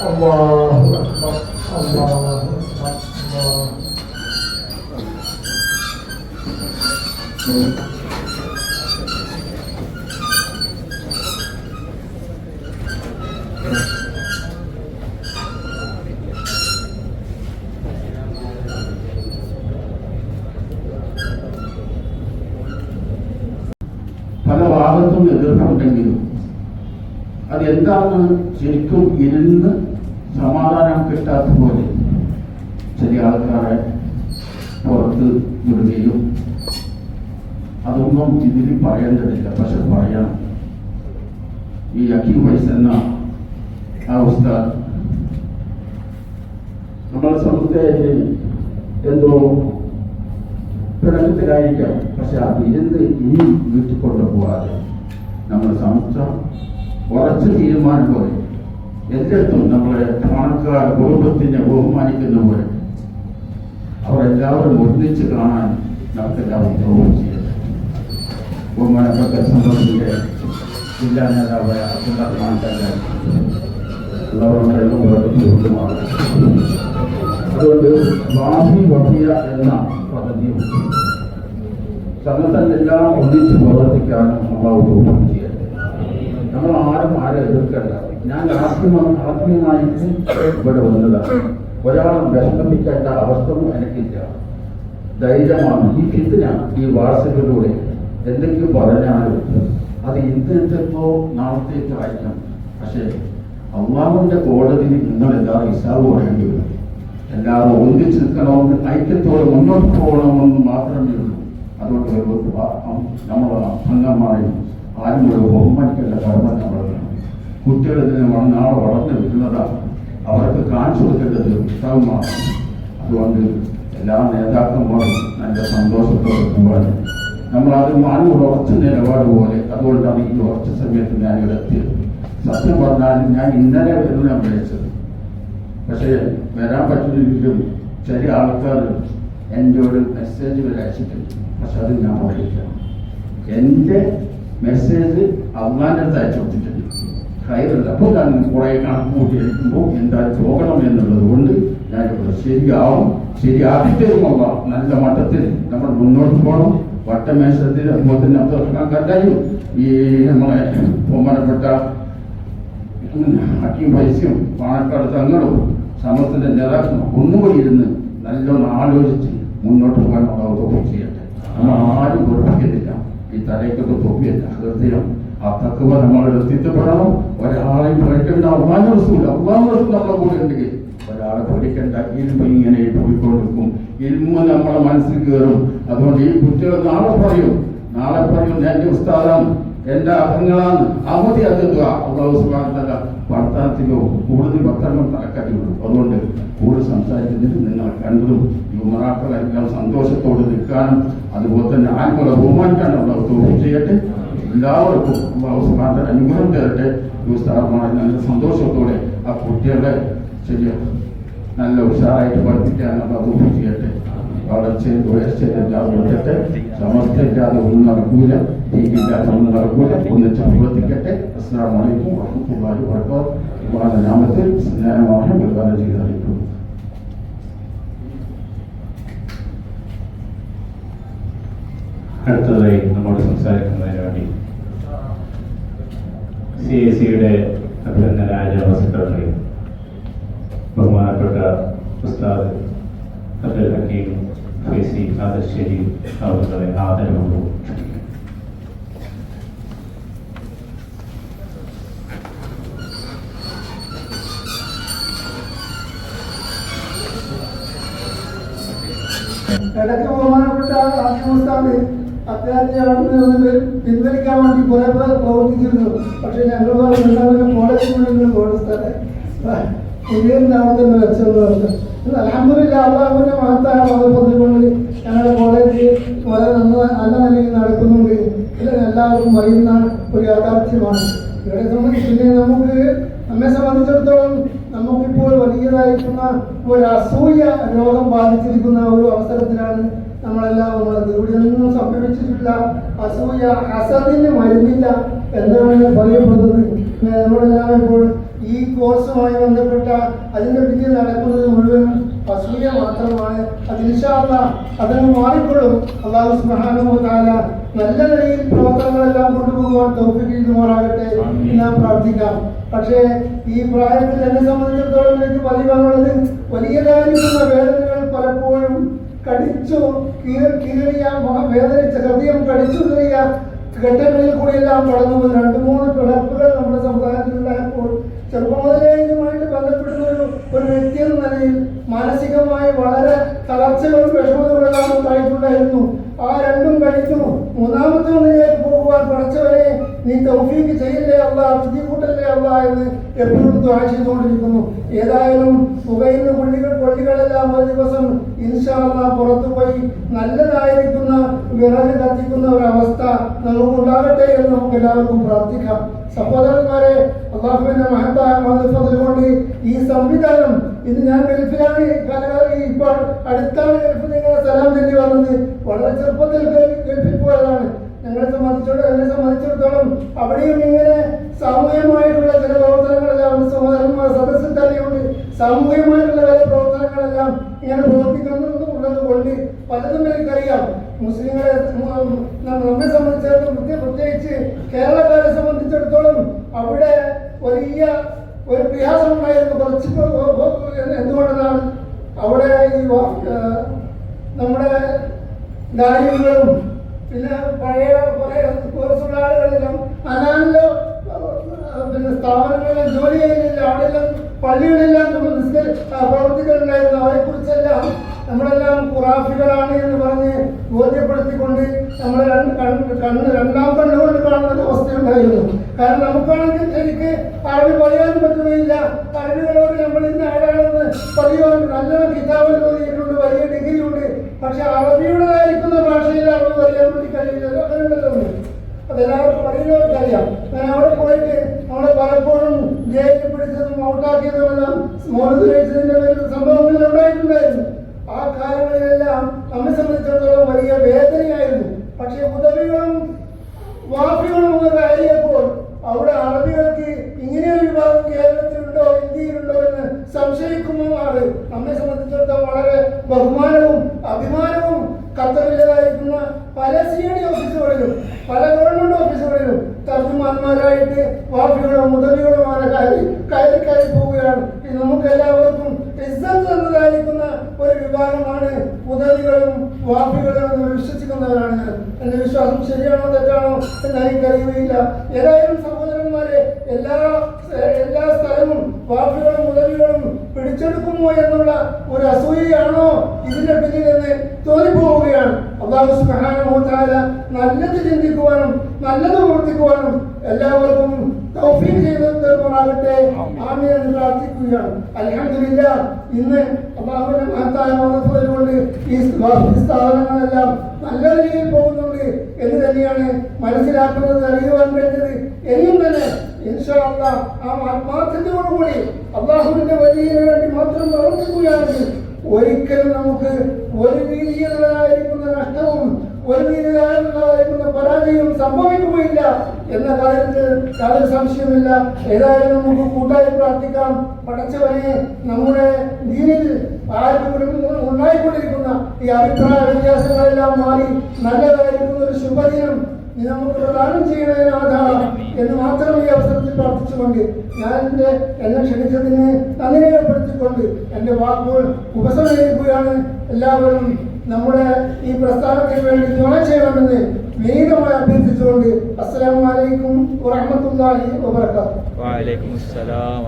他好娃嗯好的就是不们这 എന്താണെന്ന് ശരിക്കും ഇരുന്ന് സമാധാനം കിട്ടാത്ത പോലെ ചില ആൾക്കാരെ പുറത്ത് വിടുകയും അതൊന്നും ഇതിൽ പറയേണ്ടതില്ല. പക്ഷെ പറയാം. ഈ അഖിൽ വൈസ് എന്ന ആ ഉസ്താദ് നമ്മുടെ സമുദായത്തിൽ എന്തോ പിണക്കത്തിലായിരിക്കാം. പക്ഷെ അത് ഇരുന്ന് ഇനി വീട്ടിൽ കൊണ്ടുപോകാതെ നമ്മുടെ സംസ്ഥ ഉറച്ച പോലെ. എല്ലായിടത്തും നമ്മുടെ പണക്കാർ കുടുംബത്തിനെ ബഹുമാനിക്കുന്ന പോലെ. അവരെല്ലാവരും ഒന്നിച്ച് കാണാൻ നമുക്കെല്ലാവരും ദ്രോഹം ചെയ്യട്ടെ ബഹുമാനപ്പെട്ട സംഘത്തിന്റെ ജില്ലാ നേതാവായ അബ്ദുള്ള റഹ്മാൻ തന്നെ അതുകൊണ്ട് വാഹി വഹിയ എന്ന പദ്ധതിയും സംഘത്തിലെല്ലാം ഒന്നിച്ച് പ്രവർത്തിക്കാനും തോന്നും ചെയ്യട്ടെ. നമ്മൾ ആരും ആരെ എതിർക്കണ്ട ഞാൻ ആത്മ ആത്മീയമായിട്ട് ഇവിടെ വന്നതാണ്. ഒരാളും വിഷമിക്കേണ്ട അവസ്ഥയും എനിക്കില്ല. ധൈര്യമാണ്. ഈ ഫിത്തിന ഈ വാട്സപ്പിലൂടെ എന്തെങ്കിലും പറഞ്ഞാലും അത് ഇന്നത്തേക്കോ നാളത്തേക്കോ ആയിരിക്കാം പക്ഷേ അള്ളാഹുവിന്റെ കോടതിയിൽ നിങ്ങൾ എല്ലാവരും ഹിസാബ് പറയേണ്ടി വരും. എല്ലാവരും ഒന്നിച്ച് നിൽക്കണമെന്ന് ഐക്യത്തോടെ മുന്നോട്ട് പോകണമെന്ന് മാത്രമേ ഉള്ളൂ. അതുകൊണ്ട് നമ്മൾ അംഗന്മാരെയും ആരും ഒരു ബഹുമാനിക്കേണ്ട കർമ്മം നമ്മളാണ് വള- നാളെ വളർന്നു വരുന്നതാണ് അവർക്ക് കാണിച്ചു കൊടുക്കേണ്ടത് പുസ്തകമാണ്. അതുകൊണ്ട് എല്ലാ നേതാക്കന്മാരും നല്ല സന്തോഷത്തോടെ പോകാൻ നമ്മൾ അത് മാനൂർ ഉറച്ച നിലപാട് പോലെ അതുകൊണ്ടാണ് ഈ ഉറച്ച സമയത്ത് ഞാൻ ഇവിടെ എത്തിയത്. സത്യം പറഞ്ഞാൽ ഞാൻ ഇന്നലെ വരുന്ന വിളിച്ചത്. പക്ഷേ വരാൻ പറ്റുന്നില്ലെങ്കിലും ചില ആൾക്കാർ എന്റെ ഒരു മെസ്സേജ് വരെ അയച്ചിട്ടുണ്ട്. പക്ഷെ അത് ഞാൻ പറയില്ല എന്റെ മെസ്സേജ് അള്ളാന്റെ അടുത്ത് അയച്ചു കൊടുത്തിട്ടുണ്ട്. കയറില്ല അപ്പോൾ ഞാൻ കുറേ കണക്ക് കൂട്ടിയിരിക്കുമ്പോൾ എന്താ പോകണം എന്നുള്ളത് കൊണ്ട് ഞാൻ ഇവിടെ ശരിയാവും ശരിയാക്കി തരുമല്ല നല്ല മട്ടത്തിൽ നമ്മൾ മുന്നോട്ട് പോകണം. വട്ടമേശത്തിൽ അതുപോലെ തന്നെ അബ്ദുറഹ്മാൻ കണ്ടായും ഈ നമ്മളെ ബഹുമാനപ്പെട്ട അക്കിയും പൈസയും പാണക്കാട് തങ്ങളും സമസ്തന്റെ നേതാക്കളും ഒന്നുകൂടി ഇരുന്ന് നല്ലോണം ആലോചിച്ച് മുന്നോട്ട് പോകാൻ നമ്മൾ തൊപ്പി ചെയ്യട്ടെ നമ്മൾ ആരും വെറുപ്പിക്കുന്നില്ല ഈ തലയ്ക്കൊക്കെ തൊപ്പിയല്ല ഹൃദയം ആ തക്കവ നമ്മൾ എത്തിപ്പെടണം. ഒരാളെയും പേടിക്കേണ്ട അള്ളാഹ് റസൂൽ അള്ളാഹ് റസൂൽ നമ്മളെ കൂടെ ഉണ്ടെങ്കിൽ ഒരാളെ പേടിക്കേണ്ട ഇരുമ്പ് ഇങ്ങനെ പോയിക്കൊണ്ടിരിക്കും. ഇരുമ്പ് നമ്മളെ മനസ്സിൽ കയറും. അതുകൊണ്ട് ഈ കുട്ടികൾ നാളെ പറയും. നാളെ പറയും എന്റെ ഉസ്താദാണ്. എന്റെ അഹങ്ങളാണ് അവധി അതെന്തുക അള്ളാഹു സുബാനത്തല്ല പഠിത്തത്തിലോ കൂടുതൽ ഭക്തങ്ങൾ കണക്കാക്കി വിടും. അതുകൊണ്ട് കൂടുതൽ സംസാരിക്കുന്നതിന് നിങ്ങൾ കണ്ടതും യുവമറാക്കളെല്ലാം സന്തോഷത്തോടെ നിൽക്കാനും അതുപോലെ തന്നെ ആത്മകളെ ബഹുമാനിക്കാനും അള്ളാഹു തോന്നി ചെയ്യട്ടെ. എല്ലാവർക്കും അള്ളാഹു സുബാന്റെ അനുഗ്രഹം തരട്ടെ. യുവസ്ഥാപനമായി നല്ല സന്തോഷത്തോടെ ആ കുട്ടികളെ ശരിയാ നല്ല ഉഷാറായിട്ട് പഠിപ്പിക്കാനുള്ള തോന്നി ചെയ്യട്ടെ. വളർച്ചയും ഉയർച്ചയും എല്ലാവരും വരട്ടെ സമസ്ത ഇല്ലാതെ ഒന്നും നടക്കൂല തീയില്ലാതെ ഒന്നും നടക്കൂല. ഒന്നിച്ച് പ്രവർത്തിക്കട്ടെ അസ്സാം വലൈക്കും വറഹ്മത്തുള്ളാഹി വബറകാതുഹു. വാല നാമത്തിൽ സ്നേഹമാണ് ബഹുമാനം ചെയ്തറിയിക്കുന്നു അടുത്തതായി നമ്മോട് സംസാരിക്കുന്നതിന് വേണ്ടി സി എ സിയുടെ അഭിനന്ദനായ ജനറൽ സെക്രട്ടറി ബഹുമാനപ്പെട്ട ഉസ്താദ് അബ്ദുൽ ഹക്കീം ഫൈസി ആദർശേരി അവരുടെ ആദരവോടും ഇടയ്ക്ക് പിൻവലിക്കാൻ വേണ്ടി കുറെ പേർ പ്രവർത്തിക്കുന്നു പക്ഷെ ഞങ്ങൾ പറഞ്ഞു കോളേജിനുള്ളിൽ കൊടുത്തത് പുതിയ പറഞ്ഞു അലഹമില്ല അള്ളാഹുവിന്റെ മഹത്തായ വകുപ്പതിൽ കൊണ്ട് ഞങ്ങളുടെ കോളേജ് വളരെ നന്ന നല്ല നിലയിൽ നടക്കുന്നുണ്ട്. ഇത് എല്ലാവർക്കും അറിയുന്ന ഒരു യാഥാർത്ഥ്യമാണ്. ഇവിടെ സംബന്ധിച്ച് പിന്നെ നമുക്ക് നമ്മെ സംബന്ധിച്ചിടത്തോളം നമുക്കിപ്പോൾ വലിയതായിരിക്കുന്ന ഒരു അസൂയ രോഗം ബാധിച്ചിരിക്കുന്ന ഒരു അവസരത്തിലാണ് നമ്മളെല്ലാം ഉള്ളത്. ഇവിടെ ഒന്നും സംഭവിച്ചിട്ടില്ല. അസൂയ ഹസദിന് മരുന്നില്ല എന്നാണ് പറയപ്പെടുന്നത്. നമ്മളെല്ലാം ഇപ്പോൾ ഈ കോഴ്സ് കോഴ്സുമായി ബന്ധപ്പെട്ട അതിന്റെ പിന്നിൽ നടക്കുന്നത് മുഴുവൻ അസൂയ മാത്രമാണ്. അത് ഇൻഷാല്ല അതങ്ങ് മാറിക്കൊള്ളും. അള്ളാഹു സുബ്ഹാനഹു നല്ല നിലയിൽ പ്രവർത്തനങ്ങളെല്ലാം കൊണ്ടുപോകുവാൻ തൗഫീഖ് ചെയ്യുമാറാകട്ടെ എന്ന് നാം പ്രാർത്ഥിക്കാം. പക്ഷേ ഈ പ്രായത്തിൽ എന്നെ സംബന്ധിച്ചിടത്തോളം എനിക്ക് പതിവാനുള്ളത് വലിയതായിരിക്കുന്ന വേദനകൾ പലപ്പോഴും കടിച്ചു കീറി കീറിയ വേദനിച്ച ഹൃദയം കടിച്ചു കീറിയ ഘട്ടങ്ങളിൽ കൂടിയെല്ലാം കടന്നു രണ്ട് മൂന്ന് പിളർപ്പുകൾ നമ്മുടെ സമുദായത്തിലുണ്ടായപ്പോൾ ചെറുപ്പം മുതലേ ഇതുമായിട്ട് ബന്ധപ്പെടുന്ന ഒരു ഒരു വ്യക്തി എന്ന നിലയിൽ മാനസികമായി വളരെ തളർച്ചകളും വിഷമതകളെല്ലാം ഉണ്ടായിട്ടുണ്ടായിരുന്നു. ആ രണ്ടും കഴിഞ്ഞു മൂന്നാമത്തെ ഒന്നിലേക്ക് പോകുവാൻ കുറച്ചവരെ നീ തൗഫീക്ക് ചെയ്യില്ലേ അല്ല വിധി കൂട്ടല്ലേ അല്ല എന്ന് എപ്പോഴും ദ്വാ ഏതായാലും പുകയിൽ പുള്ളികൾ പള്ളികളെല്ലാം ഒരു ദിവസം ഇൻഷാല്ല പുറത്തു പോയി നല്ലതായിരിക്കുന്ന വിറക് കത്തിക്കുന്ന ഒരവസ്ഥ നമുക്കുണ്ടാകട്ടെ എന്ന് നമുക്ക് എല്ലാവർക്കും പ്രാർത്ഥിക്കാം. സഹോദരന്മാരെ അള്ളാഹുവിന്റെ മഹത്തായ മഹത്വത്തിൽ കൊണ്ട് ഈ സംവിധാനം ഇത് ഞാൻ ഗൾഫിലാണ് കാലകാലം ഇപ്പോൾ അടുത്താണ് ഗൾഫിൽ നിങ്ങളെ സ്ഥലം ചൊല്ലി വന്നത് വളരെ ചെറുപ്പത്തിൽ ഗൾഫിൽ- പോയതാണ് ഞങ്ങളെ സംബന്ധിച്ചിടത്തോളം എന്നെ സംബന്ധിച്ചിടത്തോളം അവിടെയും ഇങ്ങനെ സാമൂഹികമായിട്ടുള്ള ചില പ്രവർത്തനങ്ങളെല്ലാം. സഹോദരന്മാർ സദസ്സിൽ തന്നെയുണ്ട് സാമൂഹികമായിട്ടുള്ള ചില പ്രവർത്തനങ്ങളെല്ലാം ഇങ്ങനെ പ്രവർത്തിക്കുന്നത് ഉള്ളത് കൊണ്ട് പലതും എനിക്കറിയാം മുസ്ലിങ്ങളെ നമ്മെ സംബന്ധിച്ചിടത്തോളം പ്രത്യേക- പ്രത്യേകിച്ച് കേരളക്കാരെ സംബന്ധിച്ചിടത്തോളം അവിടെ വലിയ ഒരു പ്രയാസം ഉണ്ടായിരുന്നു കുറച്ച് എന്തുകൊണ്ടെന്നാണ് അവിടെ ഈ നമ്മുടെ ഗാലികളും പിന്നെ പഴയ കുറെ കുറച്ചുള്ള ആളുകളെല്ലാം അനാലിലോ പിന്നെ സ്ഥാപനങ്ങളിൽ ജോലി ചെയ്യുന്നില്ല അവിടെയെല്ലാം പള്ളികളെല്ലാം നമ്മൾ പ്രവർത്തികളുണ്ടായിരുന്നു അവരെ കുറിച്ചെല്ലാം നമ്മളെല്ലാം ഖുറാഫികളാണ് എന്ന് പറഞ്ഞ് ബോധ്യപ്പെടുത്തിക്കൊണ്ട് നമ്മൾ കണ്ണ് രണ്ടാം നമുക്കാണെങ്കിൽ ശരിക്ക് അറബി പറയാനും പറ്റുന്നില്ല അറബികളോട് നമ്മൾ ഇന്ന് ആരാണെന്ന് പറയുവാൻ നല്ല കിതാബിൽ ഓതിയിട്ടുണ്ട് വലിയ ഡിഗ്രിയുണ്ട് പക്ഷെ അറബിയുടേതായിരിക്കുന്ന ഭാഷയിൽ അറബി പറയാൻ വേണ്ടി കഴിയില്ലല്ലോ. അങ്ങനെയുണ്ടല്ലോ. അതെല്ലാവർക്കും അറിയുന്നവർക്ക് അറിയാം. ഞാൻ അവിടെ പോയിട്ട് നമ്മളെ പലപ്പോഴും ജയിലിൽ പിടിച്ചതും ഔട്ടാക്കിയതുമെല്ലാം മോനത് കഴിച്ചതിന്റെ പേരിൽ സംഭവങ്ങൾ ഉണ്ടായിട്ടുണ്ടായിരുന്നു. ആ കാലങ്ങളിലെല്ലാം നമ്മെ സംബന്ധിച്ചിടത്തോളം വലിയ വേദനയായിരുന്നു. പക്ഷേ ഉദവികളും വാഫികളും ഒന്ന് കയറിയപ്പോൾ അവിടെ അറബികൾക്ക് ഇങ്ങനെ ഒരു വിഭാഗം കേരളത്തിലുണ്ടോ ഇന്ത്യയിലുണ്ടോ എന്ന് സംശയിക്കുന്നതാണ് നമ്മെ സംബന്ധിച്ചിടത്തോളം വളരെ ബഹുമാനവും അഭിമാനവും ഖത്തറിലേതായിരിക്കുന്ന പല സി ഡി ഓഫീസുകളിലും പല ഗവൺമെന്റ് ഓഫീസുകളിലും തർജമാന്മാരായിട്ട് വാഫികളും മുതലുകളുമാണ് കയറി കയറി കയറി പോവുകയാണ് ഇത് നമുക്ക് എല്ലാവർക്കും ഇസ്സത്ത് എന്നതായിരിക്കുന്ന ഒരു വിഭാഗമാണ് വാക്കുകളും എന്ന് വിശ്വസിക്കുന്നവരാണ്. എന്റെ വിശ്വാസം ശരിയാണോ തെറ്റാണോ എന്ന് എനിക്കറിയുകയില്ല. ഏതായാലും സഹോദരന്മാരെ എല്ലാ എല്ലാ സ്ഥലവും വാക്കുകളും ഉദവികളും പിടിച്ചെടുക്കുമോ എന്നുള്ള ഒരു അസൂയയാണോ ഇതിന്റെ പിന്നിൽ എന്ന് തോന്നിപ്പോവുകയാണ്. അള്ളാഹു തആല നല്ലത് ചിന്തിക്കുവാനും നല്ലത് പ്രവർത്തിക്കുവാനും എല്ലാവർക്കും തൗഫീഖ് ചെയ്ത് തരുമാറാകട്ടെ. എന്ന് പ്രാർത്ഥിക്കുകയാണ്. ഇന്ന് അള്ളാഹുവിന്റെ മഹത്തായ മഹത്വം കൊണ്ട് ഈ സ്ഥാപനങ്ങളെല്ലാം നല്ല രീതിയിൽ പോകുന്നുണ്ട് എന്ന് തന്നെയാണ് മനസ്സിലാക്കുന്നത് അറിയുവാൻ വേണ്ടത് എന്നും തന്നെ ഇൻഷാ അല്ലാഹ് ആ ആത്മാർത്ഥതയോടുകൂടി അള്ളാഹുവിന്റെ വലിയ വേണ്ടി മാത്രം പ്രവർത്തിക്കുകയാണെങ്കിൽ ഒരിക്കലും നമുക്ക് ഒരു രീതിയിലുള്ളതായിരിക്കുന്ന നഷ്ടവും ഒരു രീതിയിലുള്ളതായിരിക്കുന്ന പരാജയവും സംഭവിക്കുകയില്ല. എന്ന കാര്യത്തിൽ യാതൊരു സംശയമില്ല ഏതായാലും നമുക്ക് കൂട്ടായി പ്രാർത്ഥിക്കാം. പടച്ചവനെ നമ്മുടെ ദീനിൽ ഉണ്ടായിക്കൊണ്ടിരിക്കുന്ന ഈ അഭിപ്രായ വ്യത്യാസങ്ങളെല്ലാം മാറി നല്ലതായിരിക്കുന്ന ഒരു ശുഭദിനം നീ നമുക്ക് പ്രദാനം ചെയ്യുന്നതിനാധാരം എന്ന് മാത്രം ഈ അവസരത്തിൽ പ്രാർത്ഥിച്ചുകൊണ്ട് ഞാൻ എന്റെ എന്നെ ക്ഷണിച്ചതിന് നന്ദി രേഖപ്പെടുത്തിക്കൊണ്ട് എന്റെ വാക്കുകൾ ഉപസംഹരിക്കുകയാണ്. എല്ലാവരും നമ്മുടെ ഈ പ്രസ്ഥാനത്തിന് വേണ്ടി തുണ ചെയ്യണമെന്ന് ലീനമായി അഭ്യർത്ഥിച്ചുകൊണ്ട് അസ്സലാമലൈക്കും വാഹമത്തല്ലാഹി വാബർക്കാത്തു വാലൈക്കും അസ്സലാം